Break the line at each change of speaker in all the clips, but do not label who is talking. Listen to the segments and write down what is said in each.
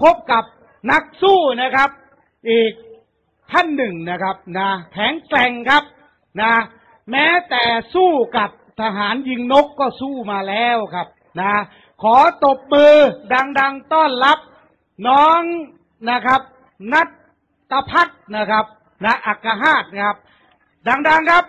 พบกับนักสู้นะครับ อีกท่านหนึ่งนะครับนะแข็งแกร่งครับนะแม้แต่สู้กับทหารยิงนกก็สู้มาแล้วครับนะขอตบมือดัง ๆต้อนรับน้องนะครับ นัทตพัฒนะครับนะอักกหาตนะครับ ดัง ๆ ครับ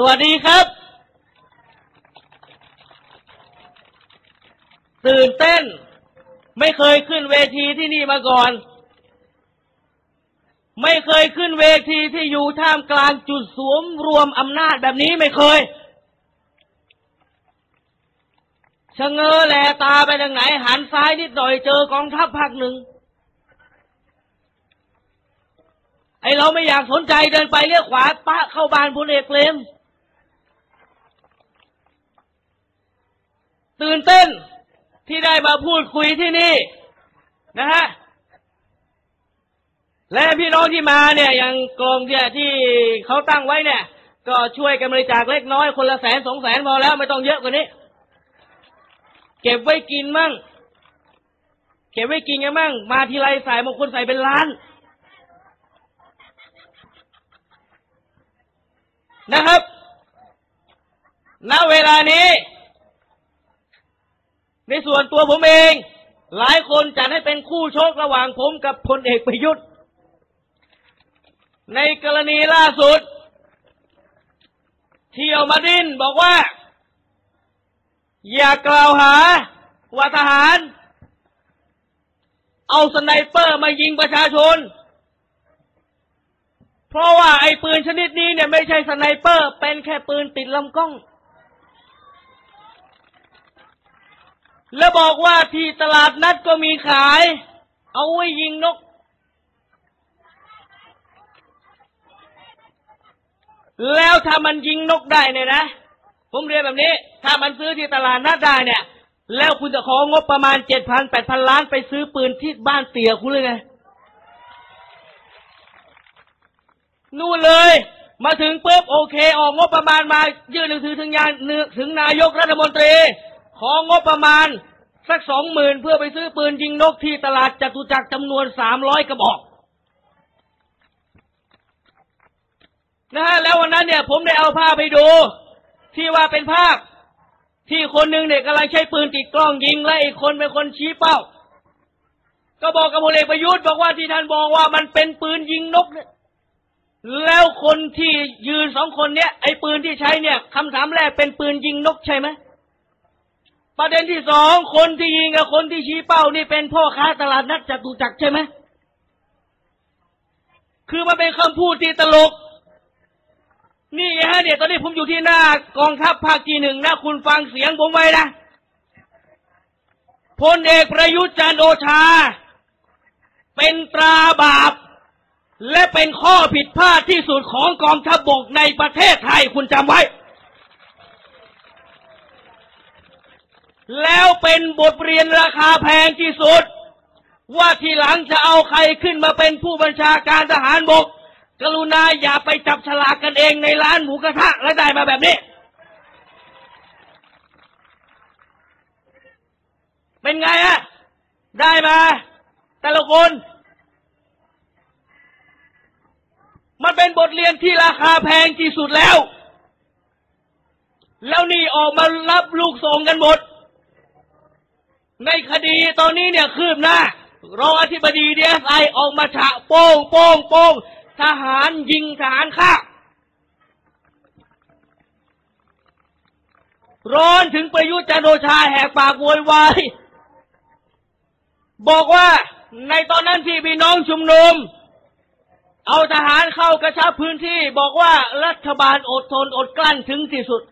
สวัสดีครับ ตื่นเต้น ไม่เคยขึ้นเวทีที่นี่มาก่อน ไม่เคยขึ้นเวทีที่อยู่ท่ามกลางจุดสวมรวมอำนาจแบบนี้ไม่เคยชะเง้อแลตาไปทางไหน หันซ้ายนิดหน่อยเจอกองทัพภาคหนึ่งไอเราไม่อยากสนใจเดินไปเรียกขวาปะเข้าบ้านพลเอกเปรม ตื่นเต้นที่ได้มาพูดคุยที่นี่นะฮะและพี่น้องที่มาเนี่ยอย่างกลุ่มเนี่ยที่เขาตั้งไว้เนี่ย ก็ช่วยกันบริจาคเล็กน้อยคนละแสนสองแสนพอแล้วไม่ต้องเยอะกว่านี้ เก็บไว้กินมั่ง เก็บไว้กินกันมั่ง มาทีไรใส่บางคนใส่เป็นล้าน นะครับณเวลานี้ ในส่วนตัวผมเอง หลายคนจัดให้เป็นคู่โชคระหว่างผมกับพลเอกประยุทธ์ ในกรณีล่าสุด เที่เอามาดินบอกว่า อย่ากล่าวหาว่าทหาร เอาสไนเปอร์มายิงประชาชน เพราะว่าไอ้ปืนชนิดนี้เนี่ยไม่ใช่สไนเปอร์ เป็นแค่ปืนติดลำกล้อง แล้วบอกว่าที่ตลาดนัดก็มีขาย เอาไว้ยิงนก แล้วถ้ามันยิงนกได้เนี่ยนะ ผมเรียนแบบนี้ ถ้ามันซื้อที่ตลาดนัดได้เนี่ย แล้วคุณจะของบประมาณเจ็ดพันแปดพันล้านไปซื้อปืนที่บ้านเตี่ยคุณเลยไงนู่นเลย มาถึงปุ๊บโอเค ออกงบประมาณมา ยื่นหนังสือถึงยานถึงนายกรัฐมนตรี ของงบประมาณสักสองหมื่นเพื่อไปซื้อปืนยิงนกที่ตลาดจตุจักรจำนวนสามร้อยกระบอกนะฮะแล้ววันนั้นเนี่ย ผมได้เอาภาพไปดู ที่ว่าเป็นภาพที่คนหนึ่งเนี่ยกำลังใช้ปืนติดกล้องยิงและอีกคนเป็นคนชี้เป้า ก็บอกกับพลเอกประยุทธ์บอกว่าที่ท่านบอกว่ามันเป็นปืนยิงนกเนี่ยแล้วคนที่ยืนสองคนเนี้ยไอ้ปืนที่ใช้เนี่ยคำถามแรกเป็นปืนยิงนกใช่ไหม ประเด็นที่สองคนที่ยิงกับคนที่ชี้เป้านี่เป็นพ่อค้าตลาดนัดจตุจักรใช่ไหมคือมันเป็นคำพูดที่ตลก นี่ไงฮะเนี่ยตอนนี้ผมอยู่ที่หน้ากองทัพภาคที่หนึ่งนะ คุณฟังเสียงผมไว้นะพลเอกประยุทธ์จันโอชา เป็นตราบาป และเป็นข้อผิดพลาดที่สุดของกองทัพบกในประเทศไทยคุณจำไว้ แล้วเป็นบทเรียนราคาแพงที่สุด ว่าทีหลังจะเอาใครขึ้นมาเป็นผู้บัญชาการทหารบก กรุณาอย่าไปจับฉลากกันเองในร้านหมูกระทะและได้มาแบบนี้ เป็นไงฮะได้มา แต่ละคนมันเป็นบทเรียนที่ราคาแพงที่สุดแล้ว แล้วนี่ออกมารับลูกส่งกันหมด ในคดีตอนนี้เนี่ยคืบหน้ารองอธิบดีดีเอสไอออกมาฉะโป้งโป้งโป้งทหารยิงทหารฆ่า ร้อนถึงประยุทธ์จันโอชาแหกปากโวยวายบอกว่าในตอนนั้นที่พี่น้องชุมนุม เอาทหารเข้ากระชับพื้นที่ บอกว่ารัฐบาลอดทนอดกลั้นถึงที่สุด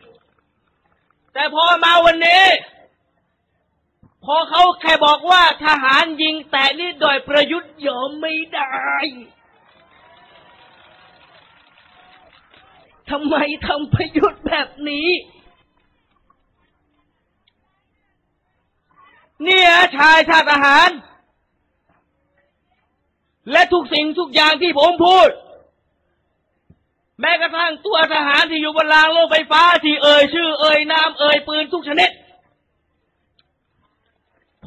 แต่พอมาวันนี้ พอเขาแค่บอกว่าทหารยิงแต่นิดหน่อยประยุทธ์ยอมไม่ได้ทำไมทำประยุทธ์แบบนี้ เนี่ยชายชาติทหาร และทุกสิ่งทุกอย่างที่ผมพูด แม้กระทั่งตัวทหารที่อยู่บนรางรถไฟฟ้าที่เอ่ยชื่อ เอ่ยนามเอ่ยปืนทุกชนิด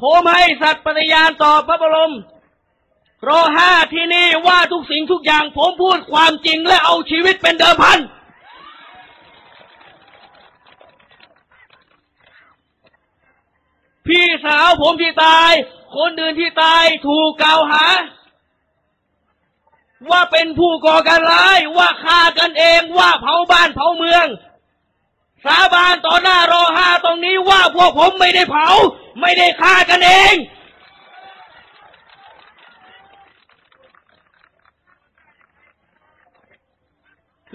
ผมให้สัตย์ปฏิญาณต่อพระบรมรอห้าที่นี่ว่าทุกสิ่งทุกอย่าง ผมพูดความจริงและเอาชีวิตเป็นเดิมพัน พี่สาวผมที่ตาย คนอื่นที่ตายถูกกล่าวหา ว่าเป็นผู้ก่อการร้ายว่าฆ่ากันเองว่าเผาบ้านเผาเมือง สาบานต่อหน้ารอห้าตรงนี้ว่าพวกผมไม่ได้เผา ไม่ได้ฆ่ากันเอง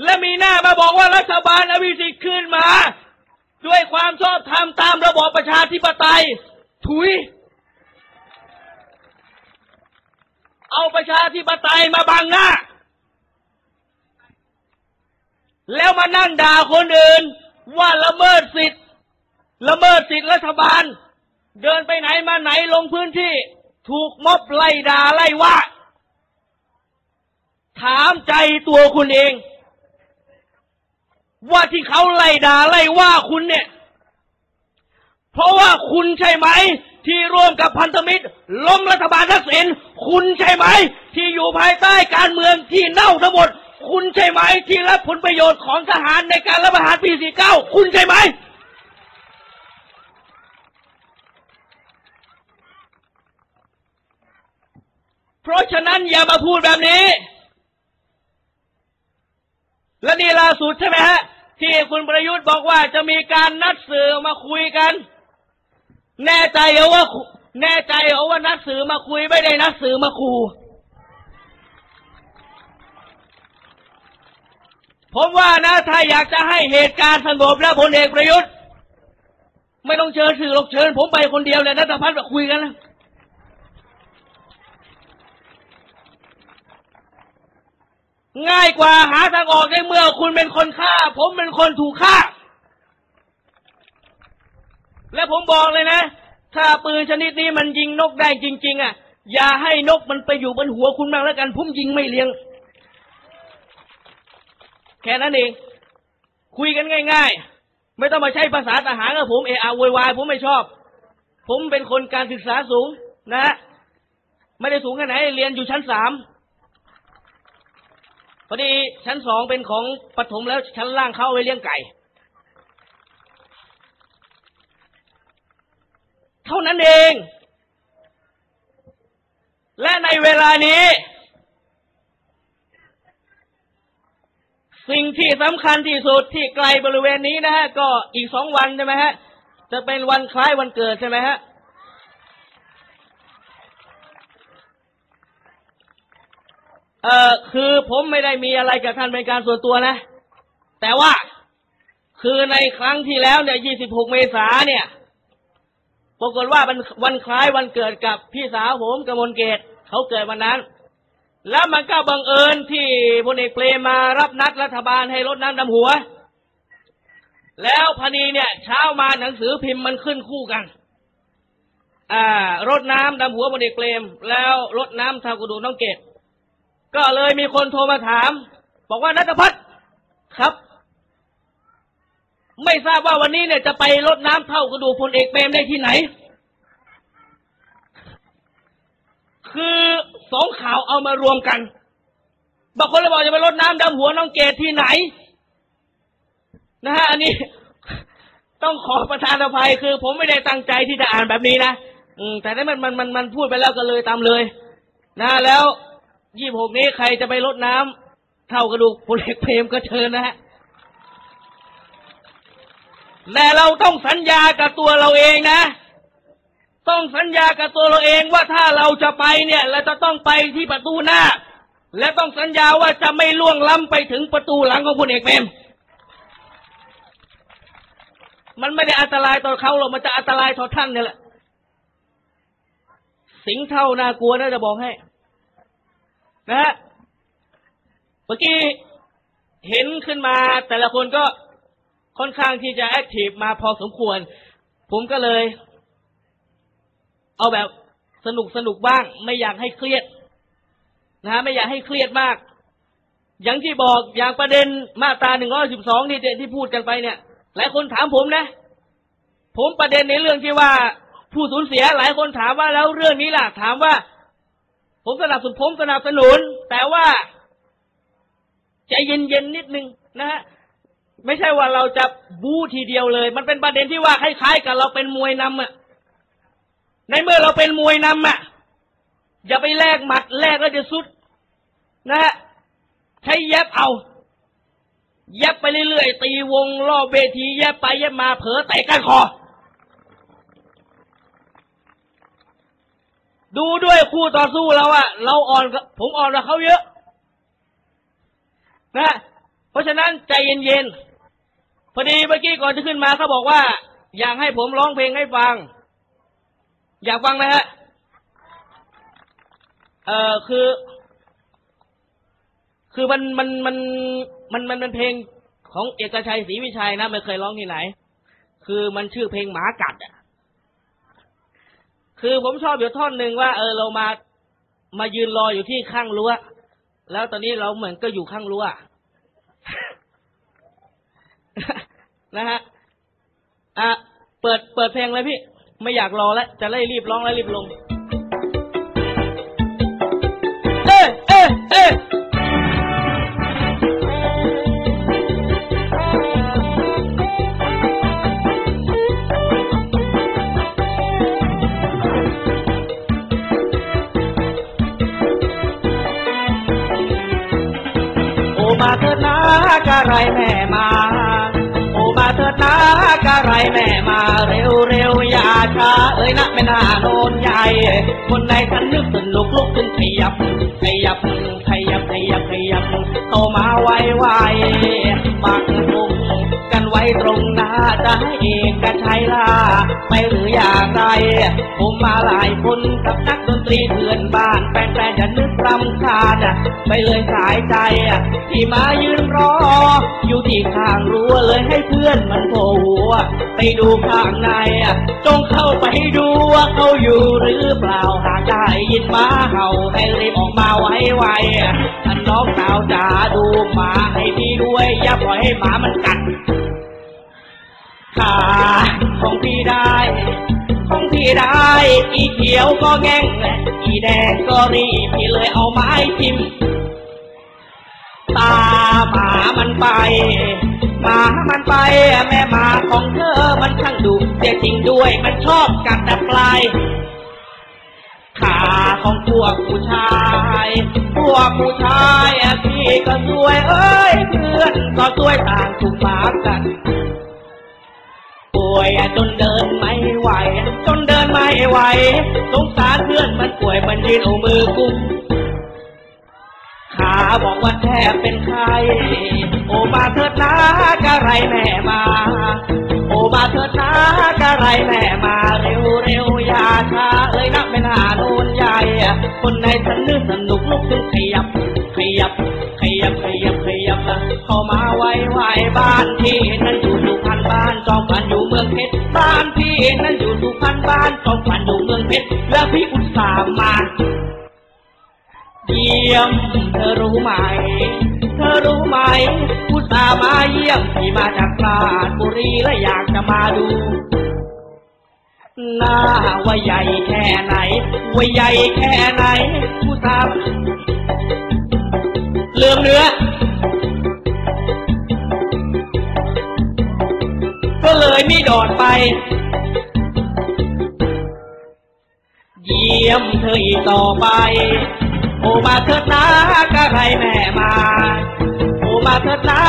และมีหน้ามาบอกว่ารัฐบาลอภิสิทธิ์ขึ้นมา ด้วยความชอบธรรมตามระบอบประชาธิปไตย ถุย เอาประชาธิปไตยมาบังหน้า แล้วมานั่งด่าคนอื่นว่าละเมิดสิทธิ์ละเมิดสิทธิ์รัฐบาล เดินไปไหนมาไหนลงพื้นที่ ถูกม็อบไล่ด่าไล่ว่า ถามใจตัวคุณเอง ว่าที่เขาไล่ด่าไล่ว่าคุณเนี่ย เพราะว่าคุณใช่ไหม ที่ร่วมกับพันธมิตร ล้มรัฐบาลทักษิณคุณใช่ไหม ที่อยู่ภายใต้การเมืองที่เน่าทั้งหมด คุณใช่ไหม ที่รับผลประโยชน์ของทหารในการรับประหารปี 49 คุณใช่ไหม เพราะฉะนั้นอย่ามาพูดแบบนี้ และนี่ล่าสุดใช่ไหมฮะ ที่คุณประยุทธ์บอกว่าจะมีการนัดสื่อมาคุยกัน แน่ใจเหรอว่า แน่ใจเหรอว่านัดสื่อมาคุยไม่ได้นัดสื่อมาขู่ผมว่านะถ้าอยากจะให้เหตุการณ์สงบแล้วพลเอกประยุทธ์ ไม่ต้องเชิญสื่อหรอกเชิญ ผมไปคนเดียวเลยนัทพัฒน์มาคุยกันแล้ว ง่ายกว่าหาทางออกได้เมื่อคุณเป็นคนฆ่า ผมเป็นคนถูกฆ่า และผมบอกเลยนะ ถ้าปืนชนิดนี้มันยิงนกได้จริง ๆอะอย่าให้นกมันไปอยู่บนหัวคุณมากแล้วกันผมยิงไม่เลี้ยง แค่นั้นเอง คุยกันง่าย ๆ ไม่ต้องมาใช้ภาษาทหารกับผมเออาวยวายผมไม่ชอบ ผมเป็นคนการศึกษาสูงนะ ไม่ได้สูงแค่ไหนเรียนอยู่ชั้นสาม พอดีชั้นสองเป็นของปฐมแล้วชั้นล่างเข้าไว้เลี้ยงไก่ เท่านั้นเอง และในเวลานี้ สิ่งที่สำคัญที่สุดที่ไกลบริเวณนี้นะฮะ ก็อีกสองวันใช่ไหมฮะ จะเป็นวันคล้ายวันเกิดใช่ไหมฮะ เอ่อคือผมไม่ได้มีอะไรกับท่านเป็นการส่วนตัวนะ แต่ว่าคือในครั้งที่แล้วเนี่ย 26 เมษาเนี่ย ปรากฏว่าวันวันคล้ายวันเกิดกับพี่สาวผมกมลเกตเขาเกิดวันนั้น แล้วมันก็บังเอิญที่พลเอกเปรมมารับนัดรัฐบาลให้รดน้ำดำหัว แล้วพอดีเนี่ย เช้ามาหนังสือพิมพ์มันขึ้นคู่กันอ่ารดน้ำดำหัวพลเอกเปรม แล้วรดน้ำทากระดูกน้องเกต ก็เลยมีคนโทรมาถาม บอกว่านัทพัฒน์ครับ ไม่ทราบว่าวันนี้เนี่ยจะไปรดน้ำเท่ากระดูกพลเอกเปรมได้ที่ไหน คือสองข่าวเอามารวมกันบางคนเลยบอกจะไปรดน้ำดำหัวน้องเกดที่ไหน นะฮะอันนี้ต้องขอประธานอภัยคือ ผมไม่ได้ตั้งใจที่จะอ่านแบบนี้นะอืมแต่ถ้ามันมันมันมันพูดไปแล้วก็เลยตามเลย นะแล้ว ยี่หกนี้ใครจะไปรดน้ำเท่ากระดูกพลเอกเปรมก็เชิญนะฮะแต่เราต้องสัญญากับตัวเราเองนะ ต้องสัญญากับตัวเราเองว่าถ้าเราจะไปเนี่ย เราจะต้องไปที่ประตูหน้า และต้องสัญญาว่าจะไม่ล่วงล้ำไปถึงประตูหลังของพลเอกเปรมมันไม่ได้อันตรายต่อเขาหรอกมันจะอันตรายต่อท่านเนี่ยแหละ สิงเท่าน่ากลัวนะจะบอกให้ นะฮะเมื่อกี้เห็นขึ้นมา แต่ละคนก็ค่อนข้างที่จะแอคทีฟมาพอสมควร ผมก็เลย เอาแบบสนุกสนุกบ้าง ไม่อยากให้เครียดนะฮะไม่อยากให้เครียดมาก อย่างที่บอกอย่างประเด็นมาตราหนึ่งร้อยสิบสองที่ที่พูดกันไปเนี่ยหลายคนถามผมนะ ผมประเด็นในเรื่องที่ว่าผู้สูญเสียหลายคนถามว่าแล้วเรื่องนี้ล่ะ ถามว่า ผมสนับสนุนผมสนับสนุน แต่ว่าใจเย็นๆนิดนึงนะฮะไม่ใช่ว่าเราจะบู๊ทีเดียวเลย มันเป็นประเด็นที่ว่าคล้ายๆกับเราเป็นมวยนำอะในเมื่อเราเป็นมวยนำอะอย่าไปแลกหมัดแลกแล้วจะสุด นะฮะใช้แยบเอาแยบไปเรื่อยๆตีวงรอเวทีแยบไปแยบมาเผลอเตะกันคอ ดูด้วยคู่ต่อสู้เราอะเราอ่อน ผมอ่อนกว่าเขาเยอะ นะ เพราะฉะนั้นใจเย็นๆพอดีเมื่อกี้ก่อนจะขึ้นมาเขาบอกว่า อยากให้ผมร้องเพลงให้ฟัง อยากฟังนะฮะเอ่อคือ คือมันมันมันมันมันเป็นเพลงของเอกชัยศรีวิชัยนะไม่เคยร้องที่ไหน คือมันชื่อเพลงหมากัดอะ คือผมชอบอยู่ท่อนหนึ่งว่า เออเรามามายืนรออยู่ที่ข้างรั้ว แล้วตอนนี้เราเหมือนก็อยู่ข้างรั้วนะฮะอะเปิดเปิดเพลงเลยพี่ ไม่อยากรอแล้ว จะไล่รีบร้องแล้วรีบลง เอ๊ะเอ๊ะเอ๊ะ ไรแม่มา โอมาเถิดนะกะไรแม่มา เร็วเร็วอย่าช้าเอ้ยนะแม่นาโนนใหญ่คนใดทันนึกสนุกลุกขึ้นขยับขยับข จะให้เอกชัยล่าไปหรืออย่างไร ผมมาหลายคนกับนักดนตรีเพื่อนบ้านแฟนๆจะนึกรำคาญไปเลยสายใจ ที่มายืนรอ อยู่ที่ข้างรั้วเลยให้เพื่อนมันโผล่หัว ไปดูข้างใน จงเข้าไปดูว่าเขาอยู่หรือเปล่าหากได้ยินหมาเห่าให้รีบออกมาไวๆอะท่านน้องสาวจ๋าดูหมาให้พี่ด้วย อย่าปล่อยให้หมามันกัด ขาของพี่ได้ ของพี่ได้ อีเขียวก็แง่งอีแดงก็รีบพี่เลยเอาไม้ทิมตาหมามันไปหมามันไปแม่หมาของเธอมันช่างดุเสียจริงด้วยมันชอบกัดแต่ปลายขาของพวกผู้ชาย พวกผู้ชายพี่ก็สวยเอ้ยเพื่อนก็สวยต่างถูกหมากัด จนเดินไม่ไหว จนเดินไม่ไหว สงสารเพื่อนมันป่วยมันยืนเอามือกุมขาบอกว่าแทบเป็นไข้โอมาเถิดนะกะไรแม่มา โอมาเถิดนะกะไรแม่มาเร็วเร็วอย่าช้าเอ้ยนักเป็นหาโนนใหญ่ คนในสนึกสนุกลุกขึ้นขยับ ขยับ ขยับ ขยับ ขยับ เข้ามาไวไวบ้านที่นั้นอยู่สุพรรณบ้านจอมพันอยู่เมืองเพชรบ้านพี่นั้นอยู่สุพรรณบ้านจอมพันอยู่เมืองเพชรและพี่อุตส่าห์มาเยี่ยมเธอรู้ไหม เธอรู้ไหมผู้ตามาเยี่ยมที่มาจากราชบุรีและอยากจะมาดู หน้าว่าใหญ่แค่ไหน ว่าใหญ่แค่ไหนผู้ตาห์ เรื่องเนื้อ ก็เลยไมีดอดไป เยี่ยมเธออีกต่อไป โอมาเถิดนะกะไรแม่มา โอมาเถิดนะ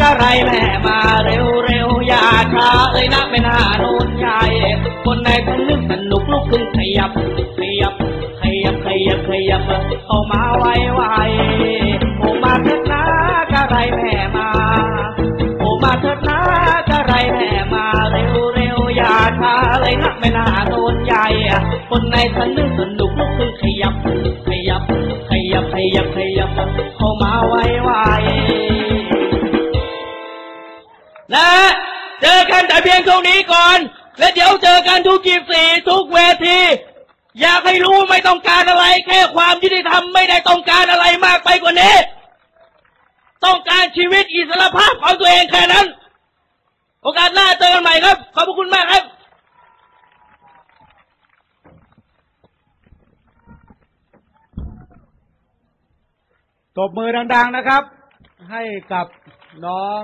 กะไรแม่มาเร็วเร็วอย่าช้าเอ้ยนะไม่น่าโน่นใหญ่คนในสนึกสนุกลุกขึ้นขยับขยับขยับขยับขยับเข้ามาไวไว มาเถิดนะกะไรแม่มาโอมาเถิดนะกะไรแม่มาเร็วเร็วอย่าช้าเลยนะไม่น่าโนนใหญ่คนในสนึกสนุกลุกขึ้นขยับ ขยับ ขยับ ขยับ ขยับ เข้ามาไวไวนะเจอกันแต่เพียงเท่านี้ก่อน แล้วเดี๋ยวเจอกันทุกกีบสี่ทุกเวทีอยากให้รู้ไม่ต้องการอะไร แค่ความยุติธรรมไม่ได้ต้องการอะไรมากไปกว่านี้ ต้องการชีวิตอิสรภาพของตัวเองแค่นั้น โอกาสหน้าเจอกันใหม่ครับ ขอบคุณมากครับ
ตบมือดัง ๆนะครับ ให้กับน้อง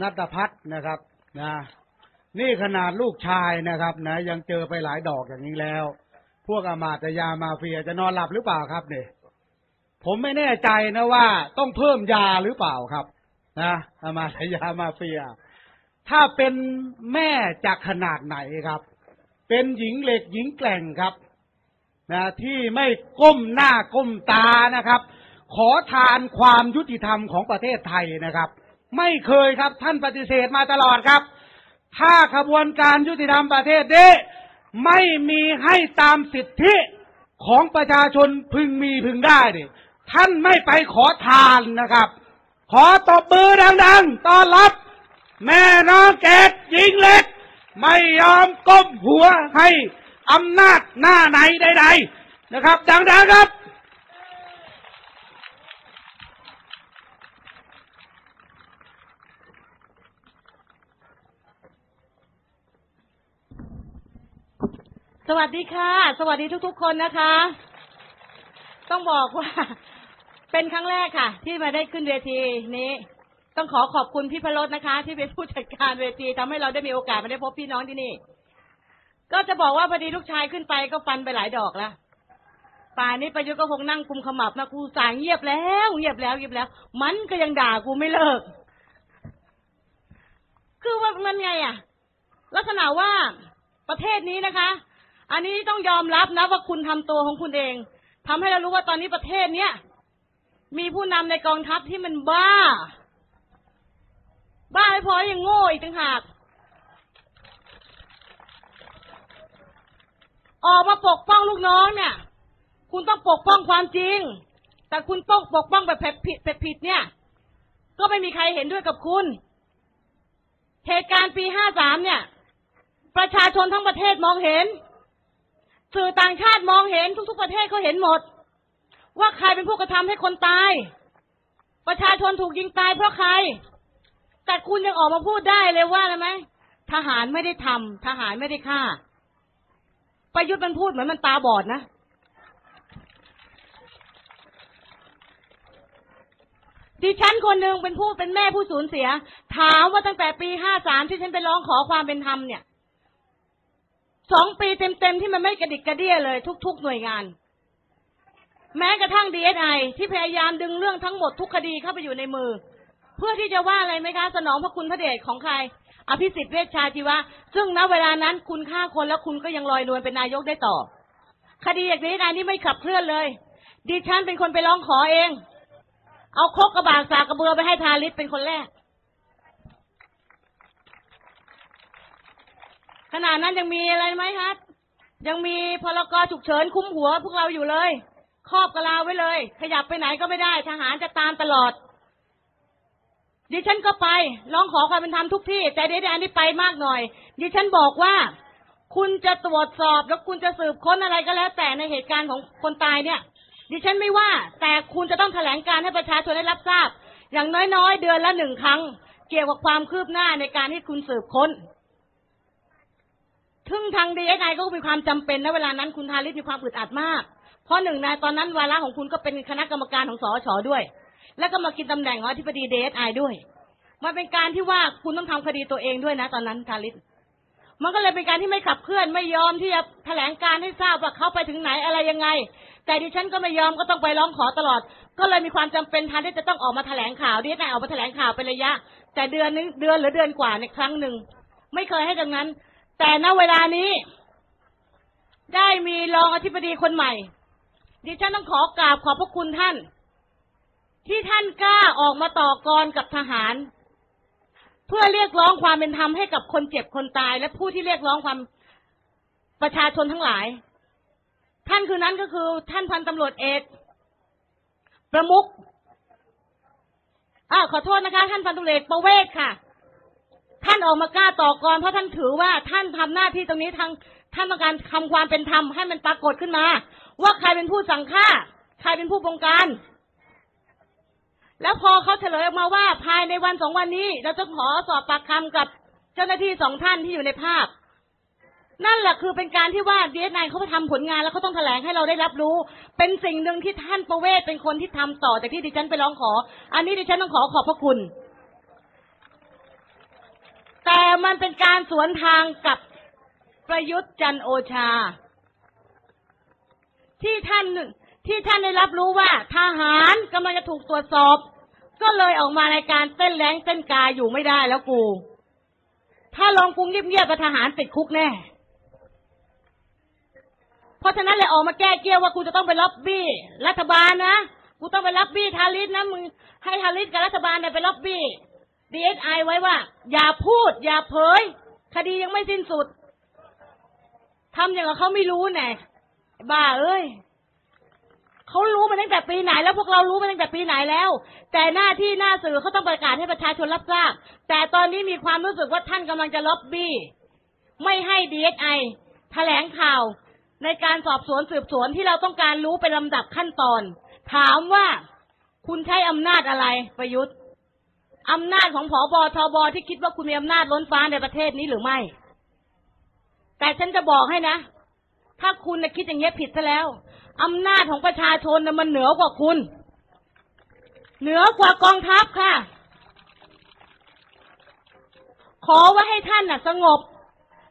นัตพัฒน์นะครับนะนี่ขนาดลูกชายนะครับนะยังเจอไปหลายดอกอย่างนี้แล้ว พวกอามาตยามาเฟียจะนอนหลับหรือเปล่าครับเนี่ย ผมไม่แน่ใจนะว่า ต้องเพิ่มยาหรือเปล่าครับ นะอามาตยามาเฟีย ถ้าเป็นแม่จากขนาดไหนครับ เป็นหญิงเหล็กหญิงแกร่งครับ นะที่ไม่ก้มหน้าก้มตานะครับ ขอทานความยุติธรรมของประเทศไทยนะครับ ไม่เคยครับ ท่านปฏิเสธมาตลอดครับ ถ้าขบวนการยุติธรรมประเทศนี้ไม่มีให้ตามสิทธิของประชาชนพึงมีพึงได้ดิ ท่านไม่ไปขอทานนะครับ ขอตบมือดังๆต้อนรับ แม่น้องเกดหญิงเล็ก ไม่ยอมก้มหัวให้อำนาจหน้าไหนใดๆนะครับ ดังๆครับ
สวัสดีค่ะ สวัสดีทุกๆคนนะคะ ต้องบอกว่า เป็นครั้งแรกค่ะ ที่มาได้ขึ้นเวทีนี้ ต้องขอขอบคุณพี่พลดนะคะ ที่เป็นผู้จัดการเวทีทำให้เราได้มีโอกาสมาได้พบพี่น้องที่นี่ ก็จะบอกว่าพอดีลูกชายขึ้นไปก็ฟันไปหลายดอกแล้วป่านนี้ประยุทธ์ก็คงนั่งกุมขมับนะกูสางเงียบแล้วเงียบแล้วเงียบแล้ว มันก็ยังด่ากูไม่เลิก คือว่ามันไงอะลักษณะว่าประเทศนี้นะคะ อันนี้ต้องยอมรับนะว่าคุณทำตัวของคุณเองทำให้เรารู้ว่าตอนนี้ประเทศเนี้ย มีผู้นำในกองทัพที่มันบ้า บ้าไม่พอยังโง่อีกต่างหาก ออกมาปกป้องลูกน้องเนี่ย คุณต้องปกป้องความจริง แต่คุณต้องปกป้องแบบผิดผิดเนี่ย ก็ไม่มีใครเห็นด้วยกับคุณ เหตุการณ์ปีห้าสามเนี่ย ประชาชนทั้งประเทศมองเห็น สื่อต่างชาติมองเห็นทุกๆประเทศเขาเห็นหมด ว่าใครเป็นผู้กระทำให้คนตาย ประชาชนถูกยิงตายเพราะใคร แต่คุณยังออกมาพูดได้เลยว่าอะไรไหมทหารไม่ได้ทำทหารไม่ได้ฆ่า ประยุทธ์มันพูดเหมือนมันตาบอดนะ ดิฉันคนหนึ่งเป็นผู้เป็นแม่ผู้สูญเสีย ถามว่าตั้งแต่ปีห้าสามที่ฉันไปร้องขอความเป็นธรรมเนี่ยสองปีเต็มๆที่มันไม่กระดิกกระเดี้ยเลยทุก ๆ หน่วยงาน แม้กระทั่งดีเอสไอที่พยายามดึงเรื่องทั้งหมดทุกคดีเข้าไปอยู่ในมือ เพื่อที่จะว่าอะไรไหมคะ สนองพระคุณพระเดชของใคร อภิสิทธิ์เวชชาชีวะ ซึ่งณเวลานั้นคุณฆ่าคนแล้วคุณก็ยังลอยนวลเป็นนายกได้ต่อ คดีอย่างนี้นายนี่ไม่ขับเคลื่อนเลย ดิฉันเป็นคนไปร้องขอเอง เอาคกกระบากสากกระเบือไปให้ทาริศเป็นคนแรกขณะนั้นยังมีอะไรไหมครับยังมีพลกรฉุกเฉินคุ้มหัวพวกเราอยู่เลย ครอบกะลาไว้เลย ขยับไปไหนก็ไม่ได้ ทหารจะตามตลอด ดิฉันก็ไปร้องขอความเป็นธรรมทุกที่ แต่เดี๋ยวอันนี้ไปมากหน่อย ดิฉันบอกว่า คุณจะตรวจสอบแล้วคุณจะสืบค้นอะไรก็แล้ว แต่ในเหตุการณ์ของคนตายเนี่ย ดิฉันไม่ว่า แต่คุณจะต้องแถลงการให้ประชาชนได้รับทราบ อย่างน้อยๆ เดือนละหนึ่งครั้ง เกี่ยวกับความคืบหน้าในการที่คุณสืบค้นทึ่งทางดีเอสไอก็มีความจำเป็นนะเวลานั้นคุณทาริศมีความอึดอัดมาก เพราะหนึ่งในตอนนั้นวาระของคุณก็เป็นคณะกรรมการของสอชด้วย แล้วก็มากินตำแหน่งอธิบดีดีเอสไอด้วย มันเป็นการที่ว่าคุณต้องทำคดีตัวเองด้วยนะ ตอนนั้นทาริศมันก็เลยเป็นการที่ไม่ขับเคลื่อนไม่ยอมที่จะแถลงการให้ทราบว่าเขาไปถึงไหนอะไรยังไง แต่ดิฉันก็ไม่ยอมก็ต้องไปร้องขอตลอด ก็เลยมีความจำเป็นทันที่จะต้องออกมาแถลงข่าวดีเอสไอออกมาแถลงข่าวเป็นระยะ แต่เดือนนึงเดือนหรือเดือนกว่าในครั้งหนึ่งไม่เคยให้ดังนั้น แต่ณเวลานี้ ได้มีรองอธิบดีคนใหม่ ดิฉันต้องขอกราบขอบพระคุณท่าน ที่ท่านกล้าออกมาต่อกรกับทหาร เพื่อเรียกร้องความเป็นธรรมให้กับคนเจ็บคนตาย และผู้ที่เรียกร้องความประชาชนทั้งหลาย ท่านคือนั้นก็คือ ท่านพันตำรวจเอกประมุขอ่าขอโทษนะคะ ท่านพันตำรวจเอกประเวศค่ะ ท่านออกมากล้าต่อกรเพราะท่านถือว่าท่านทำหน้าที่ตรงนี้ทางท่านต้องการทำความเป็นธรรมให้มันปรากฏขึ้นมา ว่าใครเป็นผู้สั่งฆ่า ใครเป็นผู้บงการ แล้วพอเขาเฉลยออกมาว่าภายในวันสองวันนี้ เราจะขอสอบปากคำกับเจ้าหน้าที่สองท่านที่อยู่ในภาพ นั่นแหละคือเป็นการที่ว่าดีเอสไนเขาไปทำผลงานแล้วเขาต้องแถลงให้เราได้รับรู้ เป็นสิ่งหนึ่งที่ท่านประเวศเป็นคนที่ทำต่อจากที่ดิฉันไปร้องขอ อันนี้ดิฉันต้องขอขอบพระคุณ แต่มันเป็นการสวนทางกับประยุทธ์จันโอชา ที่ท่านที่ท่านได้รับรู้ว่าทหารกำลังจะถูกตรวจสอบ ก็เลยออกมารายการเต้นแรงเต้นกายอยู่ไม่ได้แล้วกู ถ้าลองกรุงเงียบๆกับทหารติดคุกแน่ เพราะฉะนั้นเลยออกมาแก้เกี้ยวว่ากูจะต้องไปล็อบบี้ รัฐบาลนะกูต้องไปล็อบบี้ทาริสนะมึงให้ทาริสกับรัฐบาลเนี่ยไปล็อบบี้ดีเอสไอไว้ว่า อย่าพูด อย่าเผย คดียังไม่สิ้นสุดทำอย่างกับเขาไม่รู้แน่ บ้าเอ้ยเขารู้มาตั้งแต่ปีไหน แล้วพวกเรารู้มาตั้งแต่ปีไหนแล้ว แต่หน้าที่หน้าสื่อเขาต้องประกาศให้ประชาชนรับทราบ แต่ตอนนี้มีความรู้สึกว่าท่านกำลังจะล็อบบี้ ไม่ให้ดีเอสไอแถลงข่าว ในการสอบสวนสืบสวนที่เราต้องการรู้เป็นลำดับขั้นตอน ถามว่าคุณใช้อำนาจอะไรประยุทธ์อำนาจของผอบอทบที่คิดว่าคุณมีอำนาจล้นฟ้าในประเทศนี้หรือไม่ แต่ฉันจะบอกให้นะ ถ้าคุณนะคิดอย่างเงี้ยผิดซะแล้วอำนาจของประชาชนนะมันเหนือกว่าคุณ เหนือกว่ากองทัพค่ะ ขอว่าให้ท่านน่ะ สงบ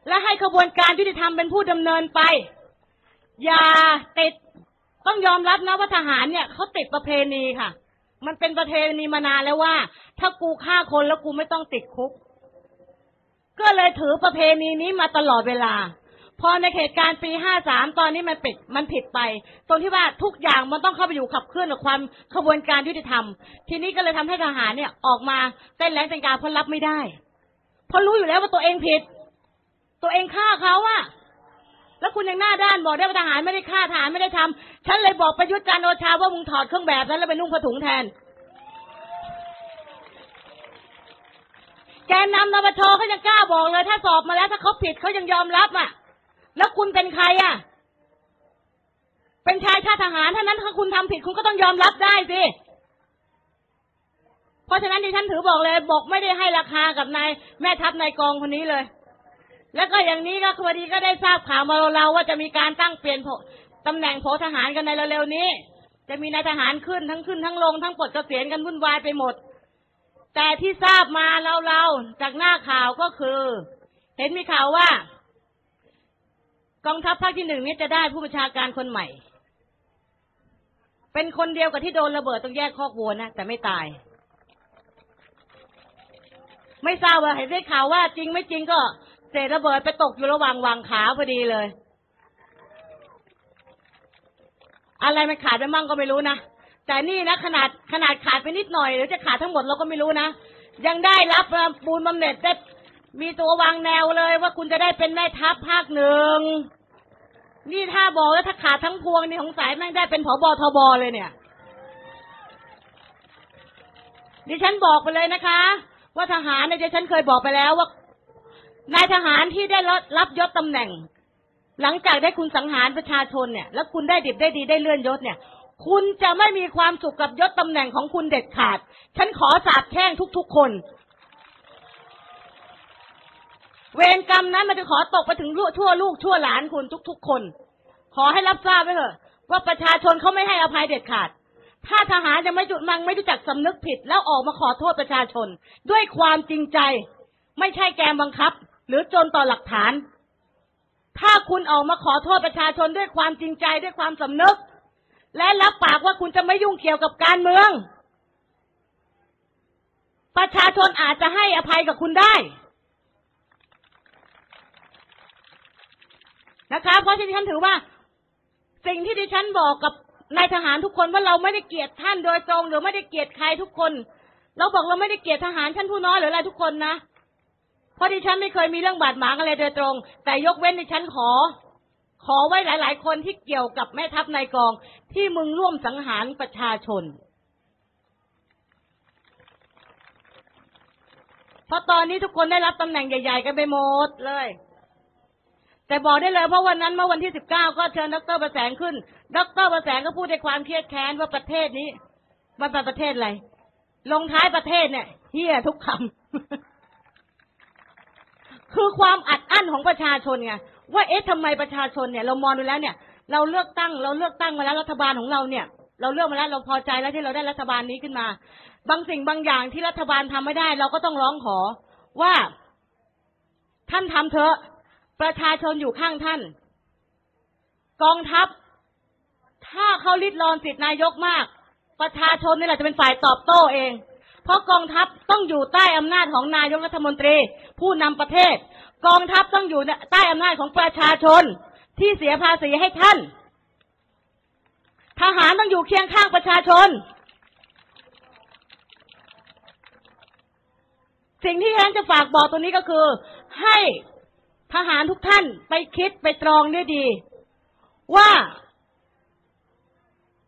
และให้ขบวนการยุติธรรมเป็นผู้ดำเนินไป อย่าติดต้องยอมรับนะว่าทหารเนี่ยเขาติดประเพณีค่ะ มันเป็นประเพณีมานานแล้วว่า ถ้ากูฆ่าคนแล้วกูไม่ต้องติดคุก ก็เลยถือประเพณีนี้มาตลอดเวลา พอในเหตุการณ์ปีห้าสามตอนนี้มันปิดมันผิดไป ตรงที่ว่าทุกอย่างมันต้องเข้าไปอยู่ขับเคลื่อนกับความขบวนการยุติธรรม ทีนี้ก็เลยทำให้ทหารเนี่ยออกมาเต้นแรงเต้นกาเพราะรับไม่ได้ เพราะรู้อยู่แล้วว่าตัวเองผิด ตัวเองฆ่าเขาอะแล้วคุณยังหน้าด้านบอกได้ว่าทหารไม่ได้ฆ่าทหารไม่ได้ทำฉันเลยบอกประยุทธ์จันโอชาว่ามึงถอดเครื่องแบบนั้นแล้วไปนุ่งผ้าถุงแทนแกนนำนปชเขายังกล้าบอกเลย ถ้าสอบมาแล้วถ้าเขาผิดเขายังยอมรับอะ แล้วคุณเป็นใครอะ เป็นชายชาติทหารถ้านั้นถ้าคุณทำผิดคุณก็ต้องยอมรับได้สิเพราะฉะนั้นดิฉันถือบอกเลยบอกไม่ได้ให้ราคากับนายแม่ทัพนายกองคนนี้เลย แล้วก็อย่างนี้ก็พอดีก็ได้ทราบข่าวมาเราๆว่าจะมีการตั้งเปลี่ยนโผตำแหน่งโผทหารกันในเร็วๆนี้ จะมีนายทหารขึ้นทั้งขึ้นทั้งลงทั้งปลดเกษียณกันวุ่นวายไปหมด แต่ที่ทราบมาเราๆจากหน้าข่าวก็คือ เห็นมีข่าวว่า กองทัพภาคที่หนึ่งนี้จะได้ผู้บัญชาการคนใหม่ เป็นคนเดียวกับที่โดนระเบิดตรงแยกคอกวัวนะแต่ไม่ตาย ไม่ทราบว่าเห็นได้ข่าวว่าจริงไม่จริงก็เศษระเบิดไปตกอยู่ระหว่างวางขาพอดีเลย อะไรมันขาดไปมั่งก็ไม่รู้นะแต่นี่นะขนาดขนาดขาดไปนิดหน่อยหรือจะขาดทั้งหมดเราก็ไม่รู้นะยังได้รับปูนบำเหน็จได้มีตัววางแนวเลยว่าคุณจะได้เป็นแม่ทัพภาคหนึ่ง นี่ถ้าบอกแล้วถ้าขาดทั้งพวงนี่ของสายแม่งได้เป็นผบทบเลยเนี่ย ดิฉันบอกไปเลยนะคะ ว่าทหารเนี่ยดิฉันเคยบอกไปแล้วว่านายทหารที่ได้รับยศตำแหน่ง หลังจากได้คุณสังหารประชาชนเนี่ย แล้วคุณได้ดิบได้ดีได้เลื่อนยศเนี่ย คุณจะไม่มีความสุขกับยศตำแหน่งของคุณเด็ดขาด ฉันขอสาบแช่งทุกๆคน เวรกรรมนั้นมันจะขอตกไปถึงทั่วลูกทั่วหลานคุณทุก ๆ คน ขอให้รับทราบไว้เถอะว่าประชาชนเขาไม่ให้อภัยเด็ดขาด ถ้าทหารจะไม่จุดมังไม่รู้จักสำนึกผิด แล้วออกมาขอโทษประชาชน ด้วยความจริงใจ ไม่ใช่แกมบังคับ หรือจนต่อหลักฐาน ถ้าคุณออกมาขอโทษประชาชนด้วยความจริงใจด้วยความสำนึก และรับปากว่าคุณจะไม่ยุ่งเกี่ยวกับการเมือง ประชาชนอาจจะให้อภัยกับคุณได้ นะคะ เพราะฉะนั้นฉันถือว่า สิ่งที่ดิฉันบอกกับนายทหารทุกคนว่าเราไม่ได้เกลียดท่านโดยตรง หรือไม่ได้เกลียดใครทุกคน เราบอกเราไม่ได้เกลียดทหารชั้นผู้น้อยหรืออะไรทุกคนนะเพราะดิฉันไม่เคยมีเรื่องบาดหมางอะไรโดยตรง แต่ยกเว้นดิฉันขอ ขอไว้หลาย ๆ คนที่เกี่ยวกับแม่ทัพนายกอง ที่มึงร่วมสังหารประชาชนเพราะตอนนี้ทุกคนได้รับตำแหน่งใหญ่ ๆ กันไปหมดเลย แต่บอกได้เลยเพราะวันนั้นเมื่อวันที่สิบเก้าก็เชิญดรประแสงขึ้น ดรประแสงก็พูดในความเครียดแค้นว่าประเทศนี้มันเป็นประเทศอะไร ลงท้ายประเทศเนี่ยเฮียทุกคำคือความอัดอั้นของประชาชนไงว่าเอ๊ะทำไมประชาชนเนี่ย เรามองดูแล้วเนี่ย เราเลือกตั้งเราเลือกตั้งมาแล้วรัฐบาลของเราเนี่ย เราเลือกมาแล้วเราพอใจแล้วที่เราได้รัฐบาลนี้ขึ้นมา บางสิ่งบางอย่างที่รัฐบาลทำไม่ได้ เราก็ต้องร้องขอว่าท่านทำเถอะ ประชาชนอยู่ข้างท่าน กองทัพ ถ้าเขาลิดรอนสิทธินายกมาก ประชาชนนี่แหละจะเป็นฝ่ายตอบโต้เอง เพราะกองทัพต้องอยู่ใต้อำนาจของนายกรัฐมนตรี ผู้นำประเทศ กองทัพต้องอยู่ใต้อำนาจของประชาชนที่เสียภาษีให้ท่าน ทหารต้องอยู่เคียงข้างประชาชน สิ่งที่ฉันจะฝากบอกตรงนี้ก็คือ ให้ ทหารทุกท่านไปคิดไปตรองด้วยดี ว่า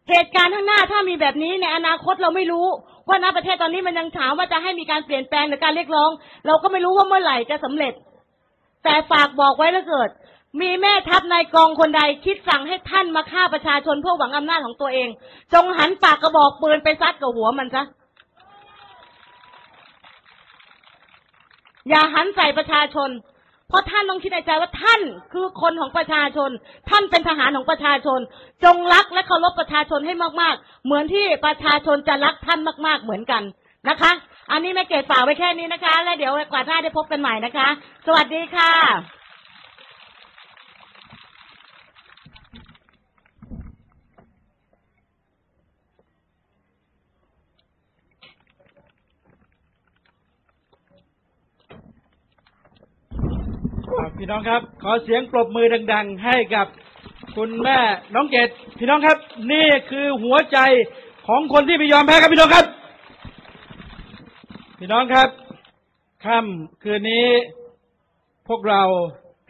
เหตุการณ์ข้างหน้าถ้ามีแบบนี้ในอนาคตเราไม่รู้ว่าณประเทศตอนนี้มันยังถามว่าจะให้มีการเปลี่ยนแปลงหรือการเรียกร้อง เราก็ไม่รู้ว่าเมื่อไหร่จะสำเร็จ แต่ฝากบอกไว้แล้วเกิด มีแม่ทัพนายกองคนใดคิดสั่งให้ท่านมาฆ่าประชาชนเพื่อหวังอำนาจของตัวเอง จงหันปากกระบอกปืนไปซัดกับหัวมันซะอย่าหันใส่ประชาชน เพราะท่านต้องคิดในใจว่าท่านคือคนของประชาชน ท่านเป็นทหารของประชาชน จงรักและเคารพประชาชนให้มาก ๆ เหมือนที่ประชาชนจะรักท่านมาก ๆ เหมือนกันนะคะ อันนี้แม่เกดฝากไว้แค่นี้นะคะ และเดี๋ยวกว่าหน้าได้พบกันใหม่นะคะ สวัสดีค่ะ
พี่น้องครับ ขอเสียงปรบมือดัง ๆ ให้กับคุณแม่น้องเกดพี่น้องครับ นี่คือหัวใจของคนที่ไม่ยอมแพ้ครับพี่น้องครับ พี่น้องครับค่ำคืนนี้พวกเรา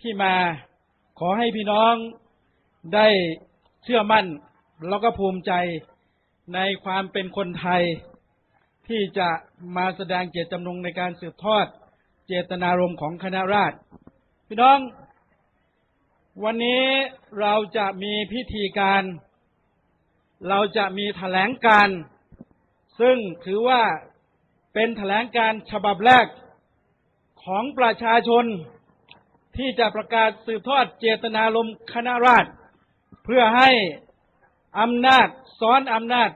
ที่มาขอให้พี่น้องได้เชื่อมั่น แล้วก็ภูมิใจในความเป็นคนไทย ที่จะมาแสดงเจตจำนงในการสืบทอดเจตนารมณ์ของคณะราษฎร พี่น้อง วันนี้เราจะมีพิธีการ เราจะมีแถลงการ ซึ่งถือว่าเป็นแถลงการฉบับแรกของประชาชนที่จะประกาศสืบทอดเจตนารมณ์คณะราษฎรเพื่อให้อำนาจซ้อนอำนาจ